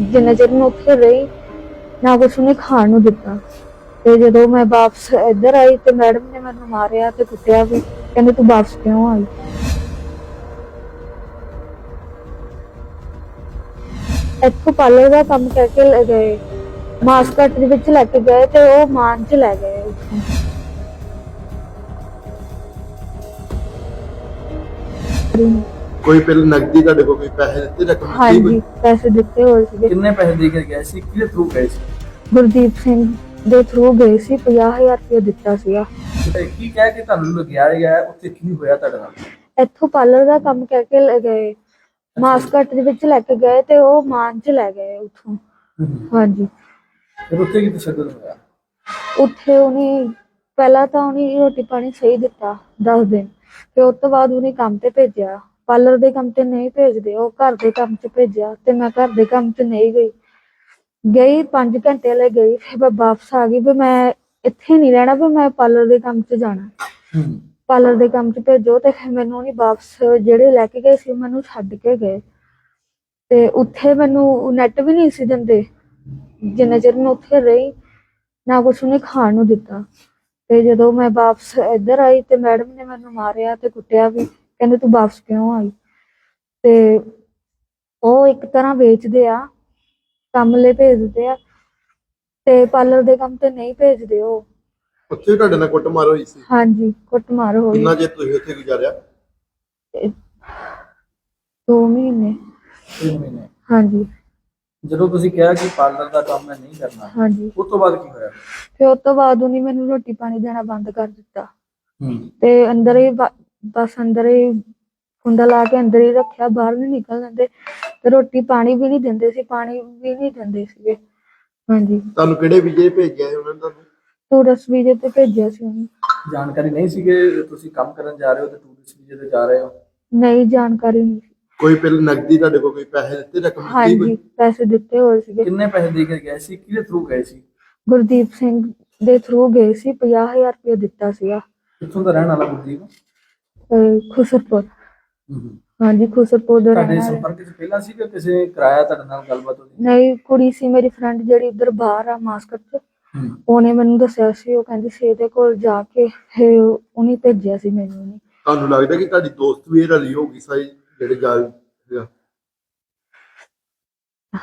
ਜਿੰਨਾ ਚਿਰ ਮੈਂ ਉੱਥੇ ਰਹੀ, ਨਾ ਕੁਛ ਉਹਨੇ ਖਾਣ ਨੂੰ ਦਿੱਤਾ। ਤੇ ਜਦੋਂ ਮੈਂ ਵਾਪਸ ਇੱਧਰ ਆਈ ਤੇ ਮੈਡਮ ਨੇ ਮੈਨੂੰ ਮਾਰਿਆ ਤੇ ਕੁੱਟਿਆ ਵੀ, ਕਹਿੰਦੇ ਤੂੰ ਵਾਪਸ ਕਿਉਂ ਆਈ? ਇੱਥੋਂ ਪਾਰਲਰ ਦਾ ਕੰਮ ਕਰਕੇ ਲੈ ਗਏ। ਮਾਸਕਟ ਦੇ ਵਿੱਚ ਲੈ ਕੇ ਗਏ ਤੇ ਉਹ ਮਾਨ ਚ ਲੈ ਗਏ ਉੱਥੋਂ। ਕੋਈ ਪਹਿਲਾਂ ਨਗਦੀ ਤੁਹਾਡੇ ਕੋਲ ਕੋਈ ਪੈਸੇ ਦਿੱਤੇ ਰਕਮ ਦਿੱਤੀ ਹਾਂਜੀ ਕੋਈ? ਪੈਸੇ ਦਿੱਤੇ ਹੋਏ ਸੀਗੇ। ਕਿੰਨੇ ਪੈਸੇ ਦੇ ਕੇ ਗਏ ਸੀ? ਕਿਹਦੇ ਥਰੂ ਗਏ ਸੀ? ਗੁਰਦੀਪ ਸਿੰਘ ਦੇ ਥਰੂ ਗਏ ਸੀ 50000 ਰੁਪਏ ਦਿੱਤਾ ਸੀਗਾ। ਤੇ ਕੀ ਕਹਿ ਕੇ ਤੁਹਾਨੂੰ ਲਗਿਆ ਗਿਆ? ਉੱਥੇ ਕੀ ਹੋਇਆ ਤੁਹਾਡੇ ਨਾਲ? ਇੱਥੋਂ ਪਾਰਲਰ ਦਾ ਕੰਮ ਕਹਿ ਕੇ ਲੈ ਗਏ। ਮਾਸਕਟ ਦੇ ਵਿੱਚ ਲੈ ਕੇ ਗਏ ਤੇ ਉਹ ਮਾਨ ਚ ਲੈ ਗਏ ਉੱਥੋਂ। ਹਾਂਜੀ। ਫਿਰ ਉੱਥੇ ਕੀ ਤਸ਼ੱਦਦ ਹੋਇਆ? ਉੱਥੇ ਉਹਨੇ ਪਹਿਲਾਂ ਤਾਂ ਉਹਨੇ ਰੋਟੀ ਪਾਣੀ ਸਹੀ ਦਿੱਤਾ 10 ਦਿਨ। ਤੇ ਉਸ ਤੋਂ ਬਾਅਦ ਉਹਨੇ ਕੰਮ ਤੇ ਭੇਜਿਆ। ਪਾਰਲਰ ਦੇ ਕੰਮ ਤੇ ਨਹੀਂ ਭੇਜਦੇ ਉਹ ਘਰ ਦੇ ਕੰਮ 'ਚ ਭੇਜਿਆ ਤੇ ਮੈਂ ਘਰ ਦੇ ਕੰਮ 'ਚ ਨਹੀਂ ਗਈ। ਗਈ 5 ਘੰਟੇ ਲਈ ਗਈ ਫਿਰ ਮੈਂ ਵਾਪਸ ਆ ਗਈ ਵੀ ਮੈਂ ਇੱਥੇ ਨਹੀਂ ਰਹਿਣਾ ਵੀ ਮੈਂ ਪਾਰਲਰ ਦੇ ਕੰਮ 'ਚ ਜਾਣਾ। ਪਾਰਲਰ ਦੇ ਕੰਮ 'ਚ ਭੇਜੋ ਤੇ ਫਿਰ ਮੈਨੂੰ ਨਹੀਂ ਵਾਪਸ ਜਿਹੜੇ ਲੈ ਕੇ ਗਏ ਸੀ ਮੈਨੂੰ ਛੱਡ ਕੇ ਗਏ। ਤੇ ਉੱਥੇ ਮੈਨੂੰ ਨੈਟ ਵੀ ਨਹੀਂ ਸੀ ਦਿੰਦੇ। ਜਿੰਨਾ ਚਿਰ ਮੈਂ ਉੱਥੇ ਰਹੀ ਨਾ ਕੁਛ ਉਹਨੇ ਖਾਣ ਨੂੰ ਦਿੱਤਾ। ਤੇ ਜਦੋਂ ਮੈਂ ਵਾਪਸ ਇੱਧਰ ਆਈ ਤੇ ਮੈਡਮ ਨੇ ਮੈਨੂੰ ਮਾਰਿਆ ਤੇ ਕੁੱਟਿਆ ਵੀ। ਕਹਿੰਦੇ ਤੂੰ ਵਾਪਸ ਕਿਉਂ ਆਈ? ਤੇ ਉਹ ਇੱਕ ਤਰ੍ਹਾਂ ਵੇਚਦੇ ਆ ਕੰਮ ਲਈ ਭੇਜਦੇ ਆ ਤੇ ਪਾਰਲਰ ਦੇ ਕੰਮ ਤੇ ਨਹੀਂ ਭੇਜਦੇ ਉਹ। ਉੱਥੇ ਤੁਹਾਡੇ ਨਾਲ ਕੁੱਟਮਾਰ ਹੋਈ ਸੀ? ਹਾਂਜੀ ਕੁੱਟਮਾਰ ਹੋਈ। ਕਿੰਨਾ ਚਿਰ ਤੁਸੀਂ ਉੱਥੇ ਗੁਜ਼ਾਰਿਆ? ਦੋ ਮਹੀਨੇ। ਤਿੰਨ ਮਹੀਨੇ। ਹਾਂਜੀ। ਜਦੋਂ ਤੁਸੀਂ ਕਿਹਾ ਕਿ ਪਾਰਲਰ ਦਾ ਕੰਮ ਮੈਂ ਨਹੀਂ ਕਰਨਾ ਹਾਂਜੀ। ਉਸ ਤੋਂ ਬਾਅਦ ਕੀ ਹੋਇਆ? ਫਿਰ ਉਸ ਤੋਂ ਬਾਅਦ ਉਹਨੇ ਮੈਨੂੰ ਰੋਟੀ ਪਾਣੀ ਦੇਣਾ ਬੰਦ ਕਰ ਦਿੱਤਾ। ਹੂੰ। ਤੇ ਅੰਦਰ ਹੀ ਬਸ ਅੰਦਰ ਹੀ ਕੁੰਡਾ ਲਾ ਕੇ ਅੰਦਰ ਹੀ ਰੱਖਿਆ ਬਾਹਰ ਨਹੀਂ ਨਿਕਲ ਦਿੰਦੇ। ਤੇ ਰੋਟੀ ਪਾਣੀ ਵੀ ਨਹੀਂ ਦਿੰਦੇ ਸੀ ਪਾਣੀ ਵੀ ਨਹੀਂ ਦਿੰਦੇ ਸੀਗੇ। ਹਾਂਜੀ। ਤੁਹਾਨੂੰ ਕਿਹੜੇ ਵੀਜ਼ੇ ਭੇਜਿਆ ਸੀ ਉਹਨਾਂ ਨੇ? ਤੁਹਾਨੂੰ ਟੂਰਿਸਟ ਵੀਜ਼ੇ ਤੇ ਭੇਜਿਆ ਸੀ ਉਹਨੂੰ। ਜਾਣਕਾਰੀ ਨਹੀਂ ਸੀ ਕਿ ਤੁਸੀਂ ਕੰਮ ਕਰਨ ਜਾ ਰਹੇ ਹੋ ਤੇ ਟੂਰਿਸਟ ਵੀਜ਼ੇ ਤੇ ਜਾ ਰਹੇ ਹੋ? ਨਹੀਂ ਜਾਣਕਾਰੀ ਨਹੀਂ ਸੀ। ਕੋਈ ਪਹਿਲਾਂ ਨਗਦੀ ਤੁਹਾਡੇ ਕੋਲ ਕੋਈ ਪੈਸੇ ਦਿੱਤੇ ਰਕਮ ਦਿੱਤੀ ਹਾਂਜੀ ਕੋਈ? ਪੈਸੇ ਦਿੱਤੇ ਹੋਏ ਸੀਗੇ। ਕਿੰਨੇ ਪੈਸੇ ਦੇ ਕੇ ਗਏ ਸੀ? ਕਿਹਦੇ ਥਰੂ ਗਏ ਸੀ? ਗੁਰਦੀਪ ਸਿੰਘ ਦੇ ਥਰੂ ਗਏ ਸੀ 50000 ਰੁਪਏ ਦਿੱਤਾ ਸੀਗਾ। ਕਿੱਥੋਂ ਦਾ ਰਹਿਣ ਵਾਲਾ ਗੁਰਦੀਪ? ਖੁਸਰਪੁਰ। ਹੂੰ ਹਾਂਜੀ ਖੁਸਰਪੁਰ ਦਾ ਤੁਹਾਡੇ ਰਹਿਣ ਵਾਲਾ। ਸੰਪਰਕ ਚ ਪਹਿਲਾਂ ਸੀ ਕਿ ਕਿਸੇ ਨੇ ਕਰਾਇਆ ਤੁਹਾਡੇ ਨਾਲ ਗੱਲਬਾਤ ਹੋਈ ਨਹੀਂ ਕੁੜੀ ਸੀ ਮੇਰੀ ਫਰੈਂਡ ਜਿਹੜੀ ਉਧਰ ਬਾਹਰ ਆ ਮਾਸਕਟ ਚ। ਉਹਨੇ ਮੈਨੂੰ ਦੱਸਿਆ ਸੀ ਉਹ ਕਹਿੰਦੀ ਸੀ ਇਹਦੇ ਕੋਲ ਜਾ ਕੇ ਫਿਰ ਉਹਨੇ ਭੇਜਿਆ ਸੀ ਮੈਨੂੰ ਉਹਨੇ। ਤੁਹਾਨੂੰ ਲੱਗਦਾ ਕਿ ਤੁਹਾਡੀ ਦੋਸਤ ਵੀ ਇਹ ਰਲੀ ਹੋਗੀ ਸਾਈ ਜਿਹੜੇ ਜਾਲ ਸੀਗਾ।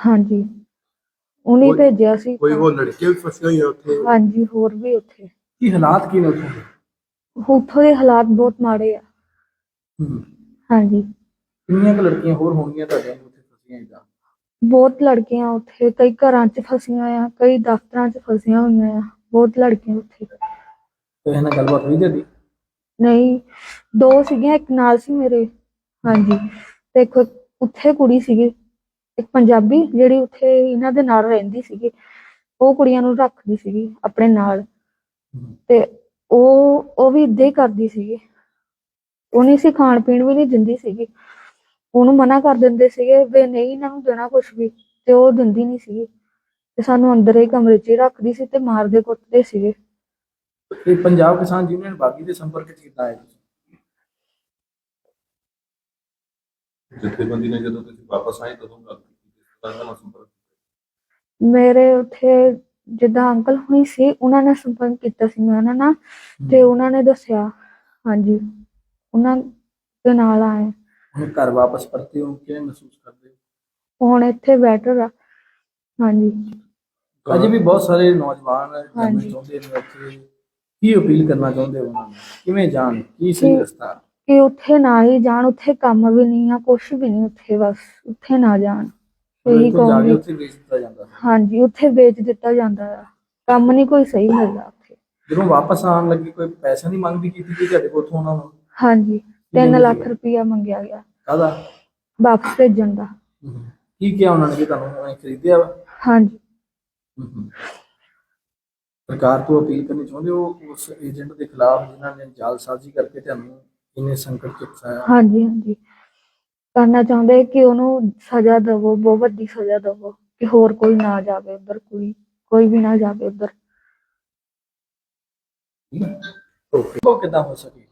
ਹਾਂਜੀ। ਉਹਨੇ ਕੋਈ- ਭੇਜਿਆ ਸੀ। ਕੋਈ ਹੋਰ ਲੜਕੀਆਂ ਵੀ ਫਸੀਆਂ ਹੋਈਆਂ ਉੱਥੇ? ਹਾਂਜੀ ਹੋਰ ਵੀ ਉੱਥੇ। ਕੀ ਹਾਲਾਤ ਕੀ ਨੇ ਉੱਥੋਂ? ਦੇ ਉੱਥੋਂ ਦੇ ਹਾਲਾਤ ਬਹੁਤ ਮਾੜੇ ਆ। ਹੂੰ। ਹਾਂਜੀ। ਕਿੰਨੀਆਂ ਕੁ ਲੜਕੀਆਂ ਹੋਰ ਹੋਣਗੀਆਂ ਤੁਹਾਡੀਆਂ ਜੋ ਉੱਥੇ ਫਸੀਆਂ ਇਦਾਂ ਬਹੁਤ ਲੜਕੀਆਂ ਉੱਥੇ ਕਈ ਘਰਾਂ 'ਚ ਫਸੀਆਂ ਆ ਕਈ ਦਫ਼ਤਰਾਂ 'ਚ ਫਸੀਆਂ ਹੋਈਆਂ ਆ ਬਹੁਤ ਲੜਕੀਆਂ ਉੱਥੇ। ਤੇ ਇਹਨਾਂ ਗੱਲਬਾਤ ਹੋਈ ਤੁਹਾਡੀ? ਨਹੀਂ ਦੋ ਸੀਗੀਆਂ ਇੱਕ ਨਾਲ ਸੀ ਮੇਰੇ ਹਾਂਜੀ। ਤੇ ਇੱਕ ਉੱਥੇ ਕੁੜੀ ਸੀਗੀ ਇੱਕ ਪੰਜਾਬੀ ਜਿਹੜੀ ਉੱਥੇ ਇਹਨਾਂ ਦੇ ਨਾਲ ਰਹਿੰਦੀ ਸੀਗੀ। ਉਹ ਕੁੜੀਆਂ ਨੂੰ ਰੱਖਦੀ ਸੀਗੀ ਆਪਣੇ ਨਾਲ। ਤੇ ਉਹ ਉਹ ਵੀ ਇਦਾਂ ਹੀ ਕਰਦੀ ਸੀਗੀ। ਉਹਨੇ ਸੀ ਖਾਣ ਪੀਣ ਵੀ ਨਹੀਂ ਦਿੰਦੀ ਸੀਗੀ। ਉਹਨੂੰ ਮਨਾ ਕਰ ਦਿੰਦੇ ਸੀਗੇ ਵੀ ਨਹੀਂ ਇਹਨਾਂ ਨੂੰ ਦੇਣਾ ਕੁਝ ਵੀ ਤੇ ਉਹ ਦਿੰਦੀ ਨਹੀਂ ਸੀਗੀ। ਤੇ ਸਾਨੂੰ ਅੰਦਰ ਹੀ ਕਮਰੇ 'ਚ ਹੀ ਰੱਖਦੀ ਸੀ ਤੇ ਮਾਰਦੇ ਕੁੱਟਦੇ ਸੀਗੇ। ਤੇ ਪੰਜਾਬ ਕਿਸਾਨ ਯੂਨੀਅਨ ਬਾਗੀ ਦੇ ਸੰਪਰਕ ਚ ਕਿੱਦਾਂ ਆਏ ਤੁਸੀਂ ਜਥੇਬੰਦੀ ਨੇ ਜਦੋਂ ਤੁਸੀਂ ਵਾਪਸ ਆਏ ਤਦੋਂ ਗੱਲ ਕੀਤੀ? ਕਿਸ ਤਰ੍ਹਾਂ ਦਾ ਸੰਪਰਕ? ਮੇਰੇ ਉੱਥੇ ਜਿੱਦਾਂ ਅੰਕਲ ਹੁਣੀ ਸੀ ਉਹਨਾਂ ਨੇ ਸੰਪਰਕ ਕੀਤਾ ਸੀ ਮੈਂ ਉਹਨਾਂ ਨਾਲ ਤੇ ਉਹਨਾਂ ਨੇ ਦੱਸਿਆ ਹਾਂਜੀ। ਉਹਨਾਂ ਦੇ ਨਾਲ ਆਏ। ਹੁਣ ਘਰ ਵਾਪਸ ਪਰਤੇ ਹੋ ਕਿਵੇਂ ਮਹਿਸੂਸ ਕਰਦੇ ਹੋ? ਹੁਣ ਇੱਥੇ ਬੈਟਰ ਆ ਹਾਂਜੀ। ਅਜੇ ਵੀ ਬਹੁਤ ਸਾਰੇ ਨੌਜਵਾਨ ਜਾਣਾ ਹਾਂਜੀ। ਚਾਹੁੰਦੇ ਨੇ ਉੱਥੇ ਕੀ ਅਪੀਲ ਕਰਨਾ ਚਾਹੁੰਦੇ ਹੋ ਉਹਨਾਂ ਨੂੰ? ਕਿਵੇਂ ਜਾਣ? ਕੀ ਸਹੀ ਕਿ- ਰਸਤਾ? ਕਿ ਉੱਥੇ ਨਾ ਹੀ ਜਾਣ ਉੱਥੇ ਕੰਮ ਵੀ ਨਹੀਂ ਆ ਕੁਛ ਵੀ ਨਹੀਂ ਉੱਥੇ ਬਸ ਉੱਥੇ ਨਾ ਜਾਣ। ਇਹੀ ਇੱਥੋਂ ਜਾ ਕੇ ਕਹੂੰਗੀ। ਉੱਥੇ ਵੇਚ ਦਿੱਤਾ ਜਾਂਦਾ ਹਾਂਜੀ ਉੱਥੇ ਵੇਚ ਦਿੱਤਾ ਜਾਂਦਾ ਆ। ਕੰਮ ਨਹੀਂ ਕੋਈ ਸਹੀ ਮਿਲਦਾ ਉੱਥੇ। ਜਦੋਂ ਵਾਪਸ ਆਉਣ ਲੱਗੇ ਕੋਈ ਪੈਸਿਆਂ ਦੀ ਮੰਗ ਵੀ ਕੀਤੀ ਗਈ ਤੁਹਾਡੇ ਕੋਲ ਉੱਥੋਂ ਉਹਨਾਂ ਨੂੰ? ਹਾਂਜੀ ਕਿੰਨੇ 3 ਲੱਖ? ਰੁਪਇਆ ਮੰਗਿਆ ਗਿਆ। ਕਾਹਦਾ? ਵਾਪਸ ਭੇਜਣ ਦਾ। ਕੀ ਕਿਹਾ ਉਹਨਾਂ ਨੇ ਕਿ ਤੁਹਾਨੂੰ? ਇਹ ਖਰੀਦਿਆ ਵਾ? ਹਾਂਜੀ। ਸਰਕਾਰ ਤੋਂ ਅਪੀਲ ਕਰਨੀ ਚਾਹੁੰਦੇ ਹੋ ਉਸ ਏਜੰਟ ਦੇ ਖਿਲਾਫ ਜਿਨ੍ਹਾਂ ਨੇ ਜਾਲਸਾਜ਼ੀ ਕਰਕੇ ਤੁਹਾਨੂੰ ਇੰਨੇ ਸੰਕਟ ਚ ਫਸਾਇਆ? ਹਾਂਜੀ ਹਾਂਜੀ। ਕਰਨਾ ਚਾਹੁੰਦੇ ਕਿ ਉਹਨੂੰ ਸਜ਼ਾ ਦਵੋ ਬਹੁਤ ਵੱਡੀ ਸਜ਼ਾ ਦਵੋ ਕਿ ਹੋਰ ਕੋਈ ਨਾ ਜਾਵੇ ਉਧਰ ਕੋਈ ਕੋਈ ਵੀ ਨਾ ਜਾਵੇ ਉਧਰ। ਉਹ ਕਿੱਦਾਂ ਹੋ ਸਕੇ?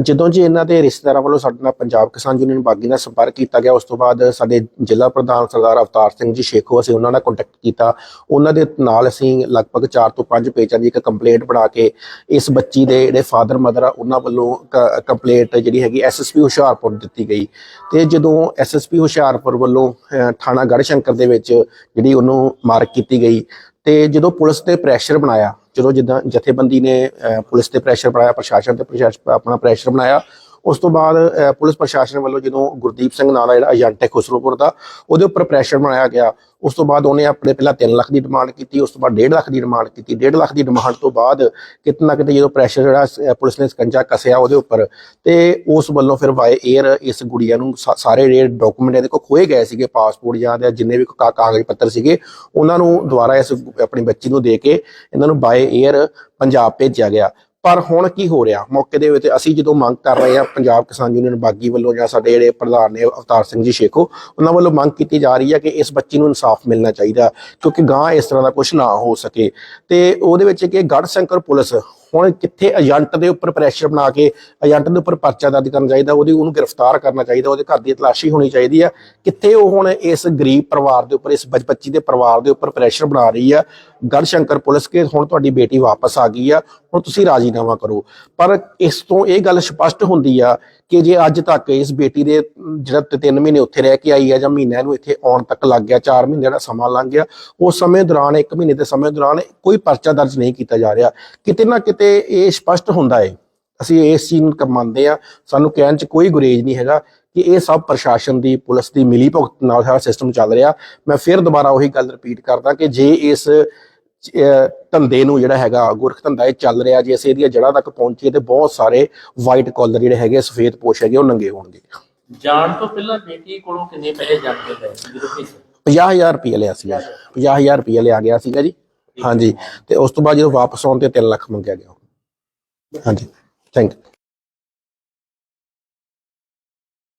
ਜਦੋਂ ਜੀ ਇਹਨਾਂ ਦੇ ਰਿਸ਼ਤੇਦਾਰਾਂ ਵੱਲੋਂ ਸਾਡੇ ਨਾਲ ਪੰਜਾਬ ਕਿਸਾਨ ਯੂਨੀਅਨ ਬਾਗੀ ਨਾਲ ਸੰਪਰਕ ਕੀਤਾ ਗਿਆ ਉਸ ਤੋਂ ਬਾਅਦ ਸਾਡੇ ਜ਼ਿਲ੍ਹਾ ਪ੍ਰਧਾਨ ਸਰਦਾਰ ਅਵਤਾਰ ਸਿੰਘ ਜੀ ਸ਼ੇਖੋ ਅਸੀਂ ਉਹਨਾਂ ਨਾਲ ਕੰਟੈਕਟ ਕੀਤਾ। ਉਹਨਾਂ ਦੇ ਨਾਲ ਅਸੀਂ ਲਗਭਗ 4 ਤੋਂ 5 ਪੇਜਾਂ ਦੀ ਇੱਕ ਕੰਪਲੇਂਟ ਬਣਾ ਕੇ ਇਸ ਬੱਚੀ ਦੇ ਜਿਹੜੇ ਫਾਦਰ ਮਦਰ ਆ ਉਹਨਾਂ ਵੱਲੋਂ ਕੰਪਲੇਂਟ ਜਿਹੜੀ ਹੈਗੀ ਐਸਐਸਪੀ ਹੁਸ਼ਿਆਰਪੁਰ ਦਿੱਤੀ ਗਈ। ਤੇ ਜਦੋਂ ਐਸਐਸਪੀ ਹੁਸ਼ਿਆਰਪੁਰ ਵੱਲੋਂ ਅਹ, ਥਾਣਾ ਗੜਸ਼ੰਕਰ ਦੇ ਵਿੱਚ ਜਿਹੜੀ ਉਹਨੂੰ ਮਾਰਕ ਕੀਤੀ ਗਈ ਤੇ ਜਦੋਂ ਪੁਲਿਸ ਤੇ ਪ੍ਰੈਸ਼ਰ ਬਣਾਇਆ ਜਦੋਂ ਜਿੱਦਾਂ ਜਥੇਬੰਦੀ ਨੇ ਪੁਲਿਸ ਤੇ ਪ੍ਰੈਸ਼ਰ ਬਣਾਇਆ ਪ੍ਰਸ਼ਾਸਨ ਤੇ ਆਪਣਾ ਪ੍ਰੈਸ਼ਰ ਬਣਾਇਆ ਉਸ ਤੋਂ ਬਾਅਦ ਪੁਲਿਸ ਪ੍ਰਸ਼ਾਸਨ ਵੱਲੋਂ ਜਦੋਂ ਗੁਰਦੀਪ ਸਿੰਘ ਨਾਂ ਦਾ ਜਿਹੜਾ ਏਜੰਟ ਹੈ ਖੁਸਰੋਪੁਰ ਦਾ, ਉਹਦੇ ਉੱਪਰ ਪ੍ਰੈਸ਼ਰ ਬਣਾਇਆ ਗਿਆ। ਉਸ ਤੋਂ ਬਾਅਦ ਉਹਨੇ ਆਪਣੇ ਪਹਿਲਾਂ 3 ਲੱਖ ਦੀ ਡਿਮਾਂਡ ਕੀਤੀ, ਉਸ ਤੋਂ ਬਾਅਦ 1.5 ਲੱਖ ਦੀ ਡਿਮਾਂਡ ਕੀਤੀ। 1.5 ਲੱਖ ਦੀ ਡਿਮਾਂਡ ਤੋਂ ਬਾਅਦ ਕਿਤੇ ਨਾ ਕਿਤੇ ਜਦੋਂ ਪ੍ਰੈਸ਼ਰ ਜਿਹੜਾ ਪੁਲਿਸ ਨੇ ਸਕੰਜਾ ਕਸਿਆ ਉਹਦੇ ਉੱਪਰ, ਤੇ ਉਸ ਵੱਲੋਂ ਫਿਰ ਵਾਏ 에ਅਰ ਇਸ ਗੁੜੀਆ ਨੂੰ ਸਾ- ਸਾਰੇ ਜਿਹੜੇ ਡਾਕੂਮੈਂਟ ਇਹਦੇ ਕੋਲ ਖੋਏ ਗਏ ਸੀਗੇ ਪਾਸਪੋਰਟ ਜਾਂ ਦੇ ਜਿੰਨੇ ਵੀ ਕਾ- ਕਾਗਜ਼ ਪੱਤਰ ਸੀਗੇ, ਉਹਨਾਂ ਨੂੰ ਦੁਬਾਰਾ ਇਸ ਆਪਣੀ ਬੱਚੀ ਨੂੰ ਦੇ ਕੇ ਇਹਨਾਂ ਨੂੰ ਬਾਏ 에ਅਰ ਪੰਜਾਬ ਭੇਜਿਆ ਗਿਆ। ਪਰ ਹੁਣ ਕੀ ਹੋ ਰਿਹਾ? ਮੌਕੇ ਦੇ ਵਿੱਚ ਅਸੀਂ ਜਦੋਂ ਮੰਗ ਕਰ ਰਹੇ ਹਾਂ ਪੰਜਾਬ ਕਿਸਾਨ ਯੂਨੀਅਨ ਬਾਗੀ ਵੱਲੋਂ ਜਾਂ ਸਾਡੇ ਜਿਹੜੇ ਪ੍ਰਧਾਨ ਨੇ ਅਵਤਾਰ ਸਿੰਘ ਜੀ ਸ਼ੇਖੋ, ਉਹਨਾਂ ਵੱਲੋਂ ਮੰਗ ਕੀਤੀ ਜਾ ਰਹੀ ਹੈ ਕਿ ਇਸ ਬੱਚੀ ਨੂੰ ਇਨਸਾਫ ਮਿਲਣਾ ਚਾਹੀਦਾ ਕਿਉਂਕਿ ਗਾਂ ਇਸ ਤਰ੍ਹਾਂ ਦਾ ਕੁਝ ਨਾ ਹੋ ਸਕੇ। ਤੇ ਉਹਦੇ ਵਿੱਚ ਕਿ ਗੜਸ਼ੰਕਰ ਪੁਲਿਸ ਹੁਣ ਕਿੱਥੇ ਏਜੰਟ ਦੇ ਉੱਪਰ ਪ੍ਰੈਸ਼ਰ ਬਣਾ ਕੇ ਏਜੰਟ ਦੇ ਉੱਪਰ ਪਰਚਾ ਦਰਜ ਕਰਨਾ ਚਾਹੀਦਾ, ਉਹਦੀ ਉਹਨੂੰ ਗ੍ਰਿਫਤਾਰ ਕਰਨਾ ਚਾਹੀਦਾ, ਉਹਦੇ ਘਰ ਦੀ ਤਲਾਸ਼ੀ ਹੋਣੀ ਚਾਹੀਦੀ ਆ ਕਿੱਥੇ ਉਹ ਹੁਣ ਇਸ ਗਰੀਬ ਪਰਿਵਾਰ ਦੇ ਉੱਪਰ, ਇਸ ਬੱਚੀ ਦੇ ਪਰਿਵਾਰ ਦੇ ਉੱਪਰ ਪ੍ਰੈਸ਼ਰ ਬਣਾ ਰਹੀ ਆ ਗੜਸ਼ੰਕਰ ਪੁਲਿਸ ਕੇ ਹੁਣ ਤੁਹਾਡੀ ਬੇਟੀ ਵਾਪਸ ਆ ਗਈ ਆ ਹੁਣ ਤੁਸੀਂ ਰਾਜੀਨਾਮਾ ਕਰੋ। ਪਰ ਇਸ ਤੋਂ ਇਹ ਗੱਲ ਸਪਸ਼ਟ ਹੁੰਦੀ ਆ ਕਿ ਜੇ ਅੱਜ ਤੱਕ ਇਸ ਬੇਟੀ ਦੇ, ਜਿਹੜਾ 3 ਮਹੀਨੇ ਉੱਥੇ ਰਹਿ ਕੇ ਆਈ ਆ ਜਾਂ ਮਹੀਨਿਆਂ ਨੂੰ ਇੱਥੇ ਆਉਣ ਤੱਕ ਲੱਗ ਗਿਆ 4 ਮਹੀਨੇ ਦਾ ਸਮਾਂ ਲੰਘ ਗਿਆ, ਉਸ ਸਮੇਂ ਦੌਰਾਨ 1 ਮਹੀਨੇ ਦੇ ਸਮੇਂ ਦੌਰਾਨ ਕੋਈ ਪਰਚਾ ਦਰਜ ਨਹੀਂ ਕੀਤਾ ਜਾ ਰਿਹਾ। ਕਿਤੇ ਨਾ ਕਿਤੇ ਇਹ ਸਪਸ਼ਟ ਹੁੰਦਾ ਹੈ ਅਸੀਂ ਇਸ ਚੀਜ਼ ਨੂੰ ਮੰਨਦੇ ਆ। ਸਾਨੂੰ ਕਹਿਣ ਚ ਕੋਈ ਗੁਰੇਜ ਨਹੀਂ ਹੈਗਾ ਕਿ ਇਹ ਸਭ ਪ੍ਰਸ਼ਾਸਨ ਦੀ, ਪੁਲਿਸ ਦੀ ਮਿਲੀ ਭੁਗਤ ਨਾਲ ਸਾਰਾ ਸਿਸਟਮ ਚੱਲ ਰਿਹਾ। ਮੈਂ ਫਿਰ ਦੁਬਾਰਾ ਉਹੀ ਗੱਲ ਰਿਪੀਟ ਕਰਦਾ ਕਿ ਜੇ ਇਸ ਧੰਦੇ ਨੂੰ ਜਿਹੜਾ ਹੈਗਾ ਗੁਰਖ ਧੰਦਾ ਇਹ ਚੱਲ ਰਿਹਾ ਜੇ ਅਸੀਂ ਇਹਦੀਆਂ ਜੜ੍ਹਾਂ ਤੱਕ ਪਹੁੰਚੀਏ ਤੇ ਬਹੁਤ ਸਾਰੇ ਵਾਈਟ ਕਾਲਰ ਜਿਹੜੇ ਹੈਗੇ ਸਫੇਦ ਪੋਸ਼ ਹੈਗੇ ਉਹ ਨੰਗੇ ਹੋਣਗੇ। ਜਾਣ ਤੋਂ ਪਹਿਲਾਂ ਬੇਟੀ ਕੋਲੋਂ ਕਿੰਨੇ ਪੈਸੇ ਜਾ ਕੇ ਲਏ ਸੀ ਜਦੋਂ ਭੇਜੇ 50000 ਰੁਪਏ ਲਿਆ ਸੀਗਾ 50000 ਰੁਪਏ ਲਿਆ ਗਿਆ ਸੀਗਾ ਜੀ। ਹਾਂਜੀ। ਤੇ ਉਸ ਤੋਂ ਬਾਅਦ ਜਦੋਂ ਵਾਪਸ ਆਉਣ ਤੇ 3 ਲੱਖ ਮੰਗਿਆ ਗਿਆ। ਹਾਂਜੀ। Thank you